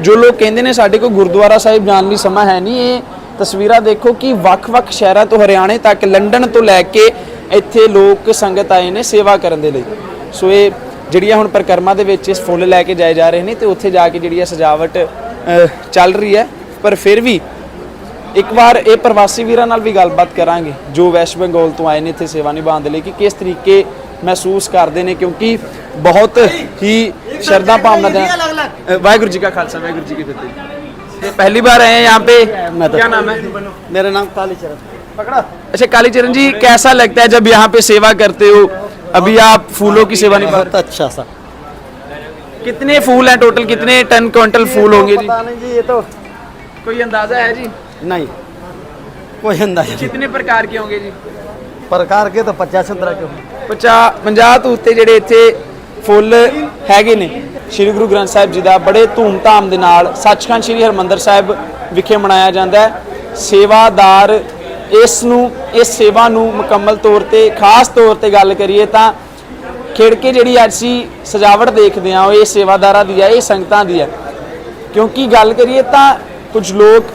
S5: ਜੋ ਲੋਕ ਕਹਿੰਦੇ ਨੇ ਸਾਡੇ ਕੋਲ ਗੁਰਦੁਆਰਾ ਸਾਹਿਬ ਜਾਣ ਲਈ ਸਮਾਂ ਹੈ ਨਹੀਂ, ਇਹ ਤਸਵੀਰਾਂ ਦੇਖੋ ਕਿ ਵੱਖ-ਵੱਖ ਸ਼ਹਿਰਾਂ ਤੋਂ ਹਰਿਆਣੇ ਤੱਕ, ਲੰਡਨ ਤੋਂ ਲੈ ਕੇ ਇੱਥੇ ਲੋਕ ਸੰਗਤ ਆਏ ਨੇ ਸੇਵਾ ਕਰਨ ਦੇ ਲਈ। ਸੋ ਇਹ ਜਿਹੜੀਆਂ ਹੁਣ ਪਰਿਕਰਮਾ ਦੇ ਵਿੱਚ ਇਸ ਫੁੱਲ ਲੈ ਕੇ ਜਾਏ ਜਾ ਰਹੇ ਨੇ ਤੇ ਉੱਥੇ ਜਾ ਕੇ ਜਿਹੜੀ ਆ ਸਜਾਵਟ ਚੱਲ ਰਹੀ ਹੈ। ਪਰ ਫਿਰ ਵੀ ਇੱਕ ਵਾਰ ਇਹ ਪ੍ਰਵਾਸੀ ਵੀਰਾਂ ਨਾਲ ਵੀ ਗੱਲਬਾਤ ਕਰਾਂਗੇ ਜੋ ਵੈਸਟ ਬੰਗਾਲ ਤੋਂ ਆਏ ਨੇ ਇੱਥੇ ਸੇਵਾ ਨਿਭਾਉਣ ਦੇ ਲਈ ਕਿ ਕਿਸ ਤਰੀਕੇ ਮਹਿਸੂਸ ਕਰਦੇ ਨੇ ਕਿਉਂਕਿ ਬਹੁਤ ਹੀ ਸ਼ਰਧਾ ਭਾਵਨਾ ਦੇ ਅ, ਵਾਹਿਗੁਰੂ ਜੀ ਕਾ ਖਾਲਸਾ ਵਾਹਿਗੁਰੂ ਜੀ ਕੀ ਫਤਿਹ ये पहली बार आए हैं यहाँ पे क्या नाम है
S7: मेरा नाम कालीचरण
S5: अच्छा कालीचरण जी कैसा लगता है जब यहाँ पे सेवा करते हो अभी आप फूलों की सेवा निभा
S7: बहुत अच्छा सा
S5: कितने फूल हैं टोटल कितने टन क्विंटल फूल होंगे जी
S7: पता नहीं जी ये तो
S5: कोई अंदाजा है जी
S6: नहीं कोई अंदाजा नहीं
S5: कितने प्रकार के होंगे जी
S6: प्रकार के तो पचास तरह के होंगे।
S5: 50 50 ਤੋਂ ਉੱਤੇ ਜਿਹੜੇ ਇੱਥੇ ਫੁੱਲ ਹੈਗੇ ਨੇ ਸ੍ਰੀ ਗੁਰੂ ਗ੍ਰੰਥ ਸਾਹਿਬ ਜੀ ਦਾ ਬੜੇ ਧੂਮ-ਧਾਮ ਦੇ ਨਾਲ ਸੱਚਖੰਡ ਸ੍ਰੀ ਹਰਮੰਦਰ ਸਾਹਿਬ ਵਿਖੇ ਮਨਾਇਆ ਜਾਂਦਾ ਹੈ ਸੇਵਾਦਾਰ ਇਸ ਨੂੰ ਇਸ ਸੇਵਾ ਨੂੰ ਮੁਕੰਮਲ ਤੌਰ ਤੇ ਖਾਸ ਤੌਰ ਤੇ ਗੱਲ ਕਰੀਏ ਤਾਂ ਖਿੜਕੇ ਜਿਹੜੀ ਅੱਜ ਅਸੀਂ ਸਜਾਵਟ ਦੇਖਦੇ ਹਾਂ ਉਹ ਇਹ ਸੇਵਾਦਾਰਾਂ ਦੀ ਹੈ ਇਹ ਸੰਗਤਾਂ ਦੀ ਹੈ ਕਿਉਂਕਿ ਗੱਲ ਕਰੀਏ ਤਾਂ ਕੁਝ ਲੋਕ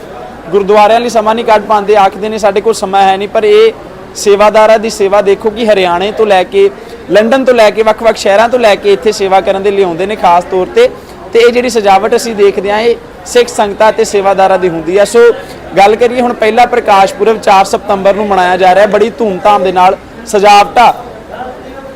S5: ਗੁਰਦੁਆਰਿਆਂ ਲਈ ਸਮਾਂ ਨਹੀਂ ਕੱਢ ਪਾਉਂਦੇ, ਆਖਦੇ ਨੇ ਸਾਡੇ ਕੋਲ ਸਮਾਂ ਹੈ ਨਹੀਂ, ਪਰ ਇਹ ਸੇਵਾਦਾਰਾਂ ਦੀ ਸੇਵਾ ਦੇਖੋ ਕਿ ਹਰਿਆਣੇ ਤੋਂ ਲੈ ਕੇ, ਲੰਡਨ ਤੋਂ ਲੈ ਕੇ, ਵੱਖ-ਵੱਖ ਸ਼ਹਿਰਾਂ ਤੋਂ ਲੈ ਕੇ ਇੱਥੇ ਸੇਵਾ ਕਰਨ ਦੇ ਲਈ ਆਉਂਦੇ ਨੇ ਖਾਸ ਤੌਰ ਤੇ। ਤੇ ਇਹ ਜਿਹੜੀ ਸਜਾਵਟ ਅਸੀਂ ਦੇਖਦੇ ਹਾਂ, ਇਹ ਸਿੱਖ ਸੰਗਤਾਂ ਤੇ ਸੇਵਾਦਾਰਾਂ ਦੀ ਹੁੰਦੀ ਹੈ ਸੋ ਗੱਲ ਕਰੀਏ ਹੁਣ ਪਹਿਲਾ ਪ੍ਰਕਾਸ਼ ਪੁਰਬ 4 ਸਤੰਬਰ ਨੂੰ ਮਨਾਇਆ ਜਾ ਰਿਹਾ, ਬੜੀ ਧੂਮਧਾਮ ਦੇ ਨਾਲ ਸਜਾਵਟਾਂ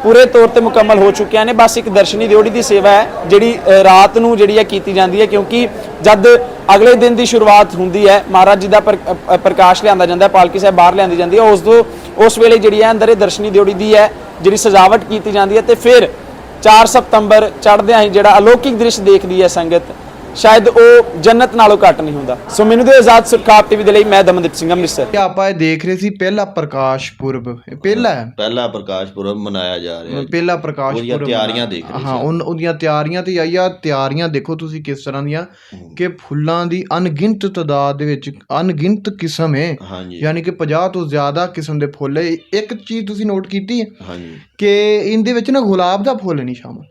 S5: ਪੂਰੇ ਤੌਰ ਤੇ ਮੁਕੰਮਲ ਹੋ ਚੁੱਕੀਆਂ ਨੇ। ਬਸ ਇੱਕ ਦਰਸ਼ਨੀ ਦਿਓੜੀ ਦੀ ਸੇਵਾ ਹੈ, ਜਿਹੜੀ ਰਾਤ ਨੂੰ ਜਿਹੜੀ ਹੈ ਕੀਤੀ ਜਾਂਦੀ ਹੈ, ਕਿਉਂਕਿ ਜਦ ਅਗਲੇ ਦਿਨ ਦੀ ਸ਼ੁਰੂਆਤ ਹੁੰਦੀ ਹੈ। ਮਹਾਰਾਜ ਜੀ ਦਾ ਪ੍ਰਕਾਸ਼ ਲਿਆਂਦਾ ਜਾਂਦਾ ਹੈ, ਪਾਲਕੀ ਸਾਹਿਬ ਬਾਹਰ ਲਿਆਂਦੀ ਜਾਂਦੀ ਹੈ। ਉਸ ਤੋਂ ਉਸ ਵੇਲੇ ਜਿਹੜੀ ਹੈ ਅੰਦਰ ਇਹ ਦਰਸ਼ਨੀ ਦਿਓੜੀ ਦੀ ਹੈ, ਜਿਹੜੀ ਸਜਾਵਟ ਕੀਤੀ ਜਾਂਦੀ ਹੈ ਤੇ ਫਿਰ 4 ਸਤੰਬਰ ਚੜ੍ਹਦਿਆਂ ਹੀ ਜਿਹੜਾ ਅਲੌਕਿਕ ਦ੍ਰਿਸ਼ ਦੇਖਦੀ ਹੈ ਸੰਗਤ ਸ਼ਾਇਦ ਉਹ ਜੰਨਤ ਨਾਲੋਂ ਘੱਟ ਨਹੀਂ ਹੁੰਦਾ। ਸੋ ਮੈਨੂੰ ਦਿਓ ਆਜ਼ਾਦ ਸੁਰਖਾਬ ਟੀਵੀ ਦੇ ਲਈ ਮੈਂ ਦਮਨਦੀਪ ਸਿੰਘ ਅੰਮ੍ਰਿਤਸਰ।
S1: ਇਹ ਆਪਾਂ ਇਹ ਦੇਖ ਰਹੇ ਸੀ ਪਹਿਲਾ ਪ੍ਰਕਾਸ਼ ਪੁਰਬ। ਇਹ ਪਹਿਲਾ ਹੈ?
S2: ਪਹਿਲਾ ਪ੍ਰਕਾਸ਼ ਪੁਰਬ ਮਨਾਇਆ ਜਾ ਰਿਹਾ ਹੈ।
S1: ਪਹਿਲਾ ਪ੍ਰਕਾਸ਼
S2: ਉਹਦੀਆਂ
S1: ਪੁਰਬ
S2: ਤਿਆਰੀਆਂ ਦੇਖ ਰਹੇ
S1: ਹਾਂ
S2: ਸੀ
S1: ਉਨ- ਉਹਦੀਆਂ ਤਿਆਰੀਆਂ ਤੇ ਆਈਆ ਤਿਆਰੀਆਂ ਦੇਖੋ ਤੁਸੀਂ ਕਿਸ ਤਰ੍ਹਾਂ ਦੀਆਂ। ਕਿ ਫੁੱਲਾਂ ਦੀ ਅਣਗਿਣਤ ਤਾਦਾਦ ਦੇ ਵਿੱਚ ਅਣਗਿਣਤ ਕਿਸਮ ਹੈ। ਯਾਨੀ ਕਿ 50 ਤੋਂ ਜ਼ਿਆਦਾ ਕਿਸਮ ਦੇ ਫੁੱਲ ਹੈ। ਇੱਕ ਚੀਜ਼ ਤੁਸੀਂ ਨੋਟ ਕੀਤੀ ਹੈ
S2: ਹਾਂਜੀ।
S1: ਕਿ ਇਹਦੇ ਵਿੱਚ ਨਾ ਗੁਲਾਬ ਦਾ ਫੁੱਲ ਨਹੀਂ ਸ਼ਾਮਲ।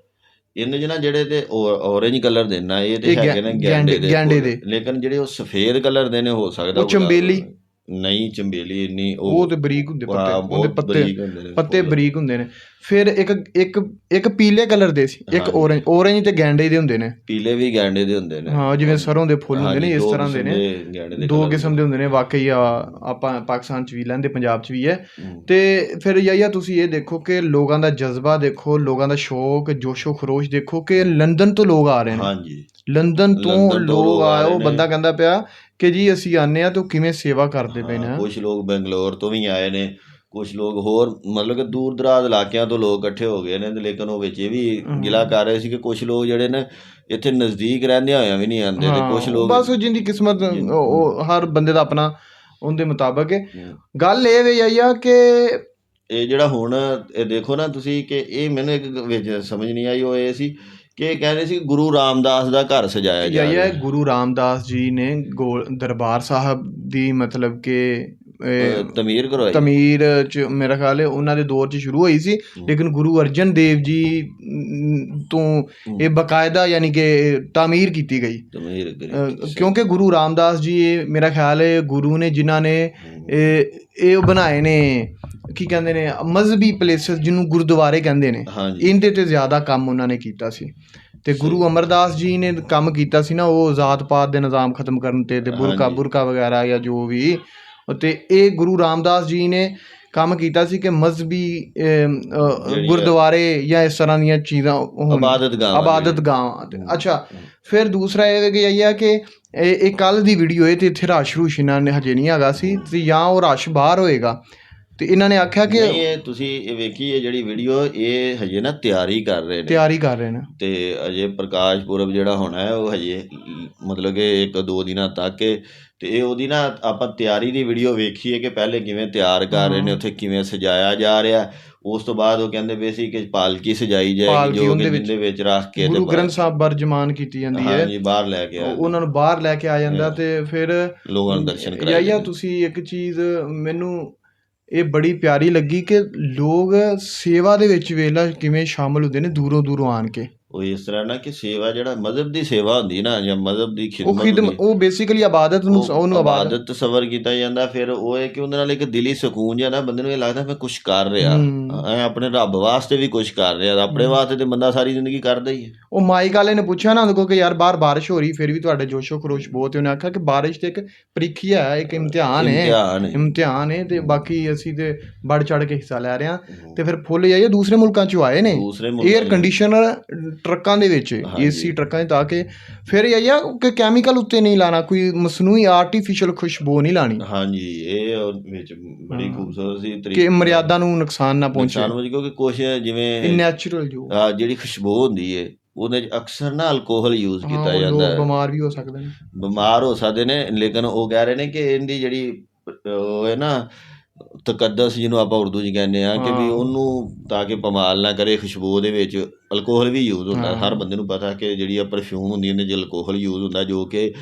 S2: ਇਹਨਾਂ ਜਿਹਨਾਂ ਜਿਹੜੇ ਤੇ ਔਰੇਂਜ ਕਲਰ ਦੇ ਨਾ ਇਹ ਤੇ ਹੈਗੇ ਨੇ
S1: ਗੈਂਡੇ-।
S2: ਦੇ। ਲੇਕਿਨ ਜਿਹੜੇ ਉਹ ਸਫੇਦ ਕਲਰ ਦੇ ਨੇ ਹੋ ਸਕਦਾ
S1: ਉਹ ਚੰਬੇਲੀ?
S2: ਨਹੀਂ ਚੰਬੇਲੀ ਇੰਨੀ
S1: ਉਹ ਤੇ ਬਰੀਕ ਹੁੰਦੇ
S2: ਹਾਂ,
S1: ਪੱਤੇ
S2: ਬਹੁਤ
S1: ਉਹਦੇ ਪੱਤੇ
S2: ਬਰੀਕ ਹੁੰਦੇ ਨੇ
S1: ਪੱਤੇ
S2: ਫੁੱਲ।
S1: ਬਰੀਕ ਹੁੰਦੇ ਨੇ। ਫਿਰ ਇੱਕ ਇੱਕ ਇੱਕ ਪੀਲੇ ਕਲਰ ਦੇ ਸੀ ਇੱਕ
S2: ਹਾਂਜੀ।
S1: ਔਰੇਂਜ ਔਰੇਂਜ ਤੇ ਗੈਂਡੇ ਦੇ ਹੁੰਦੇ ਨੇ।
S2: ਪੀਲੇ ਵੀ ਗੈਂਡੇ ਦੇ ਹੁੰਦੇ ਨੇ।
S1: ਹਾਂ ਜਿਵੇਂ ਸਰੋਂ ਦੇ ਫੁੱਲ ਹੁੰਦੇ ਨੇ
S2: ਹਾਂਜੀ,
S1: ਇਸ
S2: ਦੋ
S1: ਤਰ੍ਹਾਂ ਦੇ
S2: ਕਿਸਮ
S1: ਨੇ।
S2: ਗੈਂਡੇ ਦੇ
S1: ਦੋ
S2: colour
S1: ਕਿਸਮ ਦੇ ਹੁੰਦੇ ਨੇ। ਵਾਕਈ ਆ ਆਪਾਂ ਪਾਕਿਸਤਾਨ ਚ ਵੀ ਲੈਂਦੇ ਪੰਜਾਬ ਚ ਵੀ ਹੈ।
S2: ਹੂੰ।
S1: ਤੇ ਫਿਰ ਯਾਇਆ ਤੁਸੀਂ ਇਹ ਦੇਖੋ ਕਿ ਲੋਕਾਂ ਦਾ ਜਜ਼ਬਾ ਦੇਖੋ ਲੋਕਾਂ ਦਾ ਸ਼ੌਕ ਜੋਸ਼ੋ ਖਰੋਸ਼ ਦੇਖੋ ਕਿ ਲੰਡਨ ਤੋਂ ਲੋਕ ਆ ਰਹੇ ਨੇ।
S2: ਹਾਂਜੀ।
S1: ਲੰਡਨ ਤੋਂ
S2: ਲੰਡਨ ਤੋਂ
S1: ਲੋਕ
S2: ਲੋਕ ਆ
S1: ਆਏ
S2: ਰਹੇ
S1: ਉਹ
S2: ਨੇ।
S1: ਬੰਦਾ ਕਹਿੰਦਾ ਪਿਆ ਕਿ ਜੀ ਅਸੀਂ ਆਨੇ ਆ ਤਾਂ ਕਿਵੇਂ ਸੇਵਾ ਕਰਦੇ ਪਏ ਨੇ
S2: ਕੁਝ ਲੋਕ ਬੰਗਲੌਰ ਤੋਂ ਵੀ ਆਏ ਨੇ ਕੁਝ ਲੋਕ ਹੋਰ ਮਤਲਬ ਕਿ ਦੂਰ ਦਰਾਜ਼ ਇਲਾਕਿਆਂ ਤੋਂ ਲੋਕ ਇਕੱਠੇ ਹੋ ਗਏ ਨੇ ਤੇ ਲੇਕਿਨ ਉਹ ਵਿੱਚ ਇਹ ਵੀ ਗਿਲਾ ਕਰ ਰਹੇ ਸੀ ਕਿ ਕੁਝ ਲੋਕ ਜਿਹੜੇ ਨੇ ਇੱਥੇ ਨਜ਼ਦੀਕ ਰਹਿੰਦੇ ਹੋਇਆ ਵੀ ਨਹੀਂ ਆਉਂਦੇ ਤੇ ਕੁਝ ਲੋਕ
S1: ਬਸ ਜਿੰਦੀ ਕਿਸਮਤ ਉਹ- ਹਰ ਬੰਦੇ ਦਾ ਆਪਣਾ ਉਹਦੇ ਮੁਤਾਬਕ ਹੈ। ਗੱਲ ਇਹ ਵੇ ਯਾਇਆ ਕਿ
S2: ਇਹ ਜਿਹੜਾ ਹੁਣ ਇਹ ਦੇਖੋ ਨਾ ਤੁਸੀਂ ਕਿ ਇਹ ਮੈਨੂੰ ਇੱਕ ਵਿੱਚ ਸਮਝ ਨਹੀਂ ਆਈ ਉਹ ਇਹ ਸੀ ਕਿ ਇਹ ਕਹਿੰਦੇ ਸੀ ਗੁਰੂ ਰਾਮਦਾਸ ਦਾ ਘਰ ਸਜਾਇਆ ਜਾ ਰਿਹਾ
S1: ਗੁਰੂ ਰਾਮਦਾਸ ਜੀ ਨੇ ਗੋਲ ਦਰਬਾਰ ਸਾਹਿਬ ਦੀ ਮਤਲਬ ਕਿ
S2: ਤਮੀਰ ਕਰਵਾਈ।
S1: ਤਮੀਰ ਚ ਮੇਰਾ ਖਿਆਲ ਹੈ ਉਹਨਾਂ ਦੇ ਦੌਰ ਚ ਸ਼ੁਰੂ ਹੋਈ ਸੀ ਲੇਕਿਨ ਗੁਰੂ ਅਰਜਨ ਦੇਵ ਜੀ ਤੋਂ ਇਹ ਬਕਾਇਦਾ ਯਾਨੀ ਕਿ ਤਾਮੀਰ ਕੀਤੀ ਗਈ।
S2: ਤਮੀਰ
S1: ਕਿਉਂਕਿ ਗੁਰੂ ਰਾਮਦਾਸ ਜੀ ਇਹ ਮੇਰਾ ਖਿਆਲ ਹੈ ਗੁਰੂ ਨੇ ਜਿਨ੍ਹਾਂ ਨੇ ਇਹ ਬਣਾਏ ਨੇ ਕੀ ਕਹਿੰਦੇ ਨੇ ਮਜ਼ਹਬੀ ਪਲੇਸਸ ਜਿਹਨੂੰ ਗੁਰਦੁਆਰੇ ਕਹਿੰਦੇ ਨੇ ਇਹਦੇ ਤੇ ਜ਼ਿਆਦਾ ਕੰਮ ਉਹਨਾਂ ਨੇ ਕੀਤਾ ਸੀ। ਤੇ ਗੁਰੂ ਅਮਰਦਾਸ ਜੀ ਨੇ ਕੰਮ ਕੀਤਾ ਸੀ ਨਾ ਉਹ ਜ਼ਾਤ ਪਾਤ ਦੇ ਨਿਜ਼ਾਮ ਖਤਮ ਕਰਨ ਤੇ ਤੇ ਬੁਰਕਾ। ਬੁਰਕਾ ਵਗੈਰਾ ਜਾਂ ਜੋ ਵੀ। ਤੇ ਇਹ ਗੁਰੂ ਰਾਮਦਾਸ ਜੀ ਨੇ ਕੰਮ ਕੀਤਾ ਸੀ ਕਿ
S2: ਆ-
S1: ਗੁਰਦੁਆਰੇ ਜਾਂ ਇਸ ਤਰ੍ਹਾਂ ਦੀਆਂ ਚੀਜ਼ਾਂ ਹੋਣ।
S2: ਇਬਾਦਤ ਗਾਹਾਂ
S1: ਇਬਾਦਤ ਗਾਵਾਂ ਤੇ। ਅੱਛਾ ਫਿਰ ਦੂਸਰਾ ਇਹ ਕਿ ਇਹ ਆ ਕਿ ਇਹ ਇਹ ਕੱਲ ਦੀ ਵੀਡੀਓ ਹੈ ਤੇ ਇੱਥੇ ਰਸ਼ ਰੁਸ਼ ਇਹਨਾਂ ਨੇ ਹਜੇ ਨਹੀਂ ਹੈਗਾ ਸੀ ਤੇ ਜਾਂ ਉਹ ਰਸ਼ ਬਾਹਰ ਹੋਏਗਾ। ਤੇ ਇਹਨਾਂ ਨੇ ਆਖਿਆ ਕਿ
S2: ਨਹੀਂ ਇਹ ਤੁਸੀਂ ਇਹ ਵੇਖੀ ਇਹ ਜਿਹੜੀ ਵੀਡੀਓ ਇਹ ਹਜੇ ਨਾ ਤਿਆਰੀ ਕਰ ਰਹੇ ਨੇ।
S1: ਤਿਆਰੀ ਕਰ ਰਹੇ ਨੇ।
S2: ਤੇ ਅਜੇ ਪ੍ਰਕਾਸ਼ ਪੁਰਬ ਜਿਹੜਾ ਹੋਣਾ ਹੈ ਉਹ ਹਜੇ ਮਤਲਬ ਕਿ ਇੱਕ ਦੋ ਦਿਨਾਂ ਤੱਕ ਹੈ। ਤੇ ਇਹ ਉਹਦੀ ਨਾ ਆਪਾਂ ਤਿਆਰੀ ਦੀ ਵੀਡੀਓ ਵੇਖੀਏ ਕਿ ਪਹਿਲੇ ਕਿਵੇਂ ਤਿਆਰ ਕਰ ਰਹੇ ਨੇ ਉੱਥੇ ਕਿਵੇਂ ਸਜਾਇਆ ਜਾ ਰਿਹਾ ਉਸ ਤੋਂ ਬਾਅਦ ਉਹ ਕਹਿੰਦੇ ਪਏ ਸੀ ਕਿ ਪਾਲਕੀ ਸਜਾਈ ਜਾਏਗੀ
S1: ਪਾਲਕੀ
S2: ਜੋ
S1: ਉਹਦੇ
S2: ਕਿ
S1: ਵਿੱਚ
S2: ਰੱਖ ਕੇ ਤੇ
S1: ਗੁਰੂ
S2: ਬਾਹਰ-
S1: ਗ੍ਰੰਥ ਸਾਹਿਬ ਬਰਜਮਾਨ ਕੀਤੀ ਜਾਂਦੀ ਹੈ।
S2: ਹਾਂਜੀ ਬਾਹਰ ਲੈ ਕੇ ਆ
S1: ਉਹਨਾਂ ਨੂੰ ਬਾਹਰ ਲੈ ਕੇ ਆ ਜਾਂਦਾ ਤੇ ਫਿਰ
S2: ਲੋਕਾਂ ਨੂੰ ਦਰਸ਼ਨ ਕਰਾਏ
S1: ਯਾਇਆ
S2: ਜਾਂਦੇ।
S1: ਤੁਸੀਂ ਇੱਕ ਚੀਜ਼ ਮੈਨੂੰ ਇਹ ਬੜੀ ਪਿਆਰੀ ਲੱਗੀ ਕਿ ਲੋਕ ਸੇਵਾ ਦੇ ਵਿੱਚ ਵੇਲਾ ਕਿਵੇਂ ਸ਼ਾਮਿਲ ਹੁੰਦੇ ਨੇ ਦੂਰੋਂ ਦੂਰੋਂ ਆਣ ਕੇ।
S2: ਉਹ ਇਸ ਤਰ੍ਹਾਂ ਨਾ ਕਿ ਸੇਵਾ ਜਿਹੜਾ ਮਜ਼ਹਬ ਦੀ ਸੇਵਾ ਹੁੰਦੀ ਨਾ ਜਾਂ ਮਜ਼ਹਬ ਦੀ
S1: ਉਹ
S2: ਖਿਦਮਤ
S1: ਖਿਦਮ
S2: ਹੁੰਦੀ,
S1: ਉਹ ਬੇਸਿਕਲੀ ਇਬਾਦਤ ਨੂੰ
S2: ਉਹ
S1: ਉਹਨੂੰ ਇਬਾਦਤ
S2: ਤਸਵਰ ਕੀਤਾ ਜਾਂਦਾ ਫਿਰ ਉਹ ਹੈ ਕਿ ਉਹਦੇ ਨਾਲ ਇੱਕ ਦਿਲੀ ਸਕੂਨ ਜਿਹਾ ਨਾ ਬੰਦੇ ਨੂੰ ਇਹ ਲੱਗਦਾ ਮੈਂ ਕੁਝ ਕਰ ਰਿਹਾ। ਆਪਣੇ ਰੱਬ ਵਾਸਤੇ ਵੀ ਕੁਝ ਕਰ ਰਿਹਾ ਆਪਣੇ ਵਾਸਤੇ ਤੇ ਬੰਦਾ ਸਾਰੀ ਜ਼ਿੰਦਗੀ ਕਰਦਾ ਹੀ ਹੈ।
S1: ਉਹ ਮਾਈਕ ਵਾਲੇ ਨੇ ਪੁੱਛਿਆ ਨਾ ਕੋਲ ਕਿ ਯਾਰ ਬਾਹਰ ਬਾਰਿਸ਼ ਹੋ ਰਹੀ ਫਿਰ ਵੀ ਤੁਹਾਡੇ ਜੋਸ਼ੋ ਖਰੋਸ਼ ਬਹੁਤ ਹੈ। ਉਹਨੇ ਆਖਿਆ ਕਿ ਬਾਰਿਸ਼ ਤੇ ਇੱਕ ਪ੍ਰੀਖਿਆ ਹੈ ਇੱਕ ਇਮਤਿਹਾਨ ਹੈ।
S2: ਇਮਤਿਹਾਨ ਹੈ।
S1: ਤੇ ਬਾਕੀ ਅਸੀਂ ਤੇ ਵੱਧ ਚੜ ਕੇ ਹਿੱਸਾ ਲੈ ਰਹੇ ਹਾਂ। ਤੇ ਫਿਰ ਫੁੱਲ ਜਾਈਏ ਦੂਸਰੇ ਮੁਲਕਾਂ ਚੋਂ ਆਏ ਨੇ? 에ਅਰ। ਕੰਡੀਸ਼ਨਰ ਟਰੱਕਾਂ ਦੇ ਵਿੱਚ। ਏਸੀ ਟਰੱਕਾਂ 'ਚ ਤਾਂ ਕਿ ਫਿਰ ਯਾਇਆ ਕਿ ਕੈਮੀਕਲ ਉੱਤੇ ਨਹੀਂ ਲਾਣਾ ਕੋਈ ਮਸਨੂਈ ਆਰਟੀਫੀਸ਼ੀਅਲ ਖੁਸ਼ਬੂ ਨਹੀਂ ਲਾਣੀ।
S2: ਹਾਂਜੀ ਇਹ ਵਿੱਚ ਬੜੀ ਖੂਬਸੂਰਤ ਸੀ
S1: ਕਿ ਮਰਿਆਦਾ ਨੂੰ ਨੁਕਸਾਨ ਨਾ ਪਹੁੰਚੇ।
S2: ਵਿੱਚ ਕਿਉਂਕਿ ਕੁਝ ਜਿਵੇਂ
S1: ਇਹ ਨੈਚੁਰਲ ਜੋ।
S2: ਜਿਹੜੀ ਖੁਸ਼ਬੂ ਹੁੰਦੀ ਏ ਉਹਦੇ 'ਚ ਅਕਸਰ ਨਾ ਅਲਕੋਹਲ ਯੂਜ਼
S1: ਹਾਂ,
S2: ਕੀਤਾ ਜਾਂਦਾ ਹੈ।
S1: ਬਿਮਾਰ ਵੀ ਹੋ ਸਕਦੇ ਨੇ।
S2: ਬਿਮਾਰ ਹੋ ਸਕਦੇ ਨੇ ਲੇਕਿਨ ਉਹ ਕਹਿ ਰਹੇ ਨੇ ਕਿ ਇਹਦੀ ਜਿਹੜੀ ਉਹ ਹੈ ਨਾ ਤਕੱਦਸ ਜਿਹਨੂੰ ਆਪਾਂ ਉਰਦੂ 'ਚ ਕਹਿੰਦੇ ਆ ਕਿ ਵੀ। ਉਹਨੂੰ ਤਾਂ ਕਿ ਪਮਾਲ ਨਾ ਕਰੇ ਖੁਸ਼ਬੂ ਦੇ ਵਿੱਚ ਅਲਕੋਹਲ ਵੀ ਯੂਜ਼ ਹੁੰਦਾ। ਹਰ ਬੰਦੇ ਨੂੰ ਪਤਾ ਕਿ ਜਿਹੜੀ ਆ ਪਰਫਿਊਮ ਹੁੰਦੀ ਉਹਦੇ 'ਚ ਅਲਕੋਹਲ ਯੂਜ਼ ਹੁੰਦਾ ਜੋ ਕਿ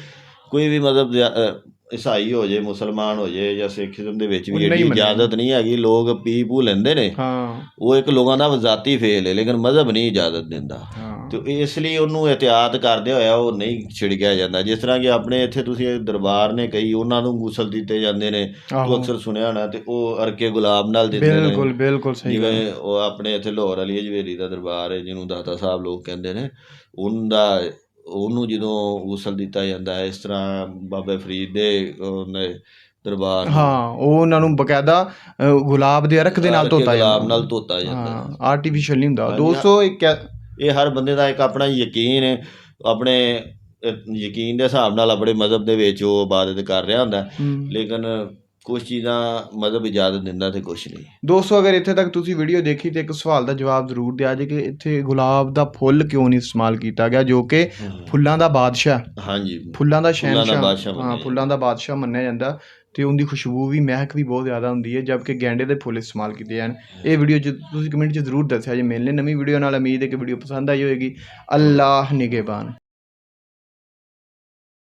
S2: ਕੋਈ ਵੀ ਮਤਲਬ ਈਸਾਈ ਹੋ ਜੇ ਮੁਸਲਮਾਨ ਹੋ ਜੇ ਜਾਂ ਸਿੱਖੀਜ਼ਮ ਦੇ ਵਿੱਚ ਵੀ
S1: ਮੰਨਿਆ।
S2: ਇਜਾਜ਼ਤ ਨਹੀਂ ਹੈਗੀ ਲੋਕ ਪੀ ਪੂ ਲੈਂਦੇ ਨੇ
S1: ਹਾਂ
S2: ਉਹ ਇੱਕ ਲੋਕਾਂ ਦਾ ਜ਼ਾਤੀ ਫੇਲ ਹੈ ਲੇਕਿਨ ਮਜ਼ਹਬ ਨਹੀਂ ਇਜਾਜ਼ਤ ਦਿੰਦਾ
S1: ਹਾਂ
S2: ਤੇ ਇਸ ਲਈ ਉਹਨੂੰ ਇhtiyਾਤ ਕਰਦੇ ਹੋਇਆ ਉਹ ਨਹੀਂ ਛਿੜਕਿਆ ਜਾਂਦਾ। ਜਿਸ ਤਰ੍ਹਾਂ ਕਿ ਆਪਣੇ ਇੱਥੇ ਤੁਸੀਂ ਦਰਬਾਰ ਨੇ ਕਈ ਉਹਨਾਂ ਨੂੰ ਗੂਸਲ ਦਿੱਤੇ ਜਾਂਦੇ ਨੇ। ਤੂੰ ਅਕਸਰ ਸੁਣਿਆ ਹੋਣਾ ਤੇ ਉਹ ਅਰਕੇ ਗੁਲਾਬ ਨਾਲ ਦਿੰਦੇ ਨੇ।
S1: ਬਿਲਕੁਲ ਬਿਲਕੁਲ ਸਹੀ
S2: ਜਿਵੇਂ ਉਹ ਆਪਣੇ ਇੱਥੇ ਲਾਹੌਰ ਵਾਲੀ ਹਜਵੇਰੀ ਦਾ ਦਰਬਾਰ ਹੈ ਜਿਹਨੂੰ ਦਾਤਾ ਸਾਹਿਬ ਲੋਕ ਕਹਿੰਦੇ ਨੇ। ਉਹਦਾ ਉਹਨੂੰ ਜਦੋਂ ਗੂਸਲ ਦਿੱਤਾ ਜਾਂਦਾ ਹੈ ਇਸ ਤਰ੍ਹਾਂ ਬਾਬਾ ਫਰੀਦ ਦੇ ਉਹਨੇ ਦਰਬਾਰ
S1: ਹਾਂ ਉਹ ਉਹਨਾਂ ਨੂੰ ਬਕਾਇਦਾ ਗੁਲਾਬ ਦੇ ਅਰਕ ਦੇ ਨਾਲ ਧੋਤਾ
S2: ਗੁਲਾਬ
S1: ਜਾਂਦਾ
S2: ਨਾਲ ਧੋਤਾ ਜਾਂਦਾ।
S1: ਹਾਂ ਆਰਟੀਫੀਸ਼ੀਅਲ ਨਹੀਂ ਹੁੰਦਾ।
S2: ਹਾਂਜੀ,
S1: ਦੋਸਤੋ ਇੱਕ ਕਹਿ-
S2: ਇਹ ਹਰ ਬੰਦੇ ਦਾ ਇੱਕ ਆਪਣਾ ਯਕੀਨ ਹੈ ਆਪਣੇ ਯਕੀਨ ਦੇ ਹਿਸਾਬ ਨਾਲ ਆਪਣੇ ਮਜ਼ਹਬ ਦੇ ਵਿੱਚ ਉਹ ਇਬਾਦਤ ਕਰ ਰਿਹਾ ਹੁੰਦਾ। ਲੇਕਿਨ ਕੁਝ ਚੀਜ਼ਾਂ ਮਜ਼ਹਬ ਇਜਾਜ਼ਤ ਦਿੰਦਾ ਤੇ ਕੁਝ ਨਹੀਂ।
S1: ਦੋਸਤੋ ਅਗਰ ਇੱਥੇ ਤੱਕ ਤੁਸੀਂ ਵੀਡੀਓ ਦੇਖੀ ਤੇ ਇੱਕ ਸਵਾਲ ਦਾ ਜਵਾਬ ਜ਼ਰੂਰ ਦਿਆ ਜੇ ਕਿ ਇੱਥੇ ਗੁਲਾਬ ਦਾ ਫੁੱਲ ਕਿਉਂ ਨਹੀਂ ਇਸਤੇਮਾਲ ਕੀਤਾ ਗਿਆ ਜੋ ਕਿ ਫੁੱਲਾਂ ਦਾ ਬਾਦਸ਼ਾਹ
S2: ਹਾਂਜੀ।
S1: ਫੁੱਲਾਂ ਦਾ ਸ਼ਹਿਨशाह। ਹਾਂ ਫੁੱਲਾਂ ਦਾ ਬਾਦਸ਼ਾਹ ਮੰਨਿਆ ਜਾਂਦਾ ਤੇ ਉਹਦੀ ਖੁਸ਼ਬੂ ਵੀ ਮਹਿਕ ਵੀ ਬਹੁਤ ਜ਼ਿਆਦਾ ਹੁੰਦੀ ਹੈ ਜਦਕਿ ਗੈਂਡੇ ਦੇ ਫੁੱਲ ਇਸਤੇਮਾਲ ਕੀਤੇ ਜਾਣ। ਇਹ ਵੀਡੀਓ ਚ ਤੁਸੀਂ ਕਮੈਂਟ 'ਚ ਜ਼ਰੂਰ ਦੱਸਿਆ ਜੇ। ਮਿਲਨੇ ਨਵੀਂ ਵੀਡੀਓ ਨਾਲ ਉਮੀਦ ਹੈ ਕਿ ਵੀਡੀਓ ਪਸੰਦ ਆਈ ਹੋਵੇਗੀ ਅੱਲਾਹ ਨਿਗਹਿਬਾਨ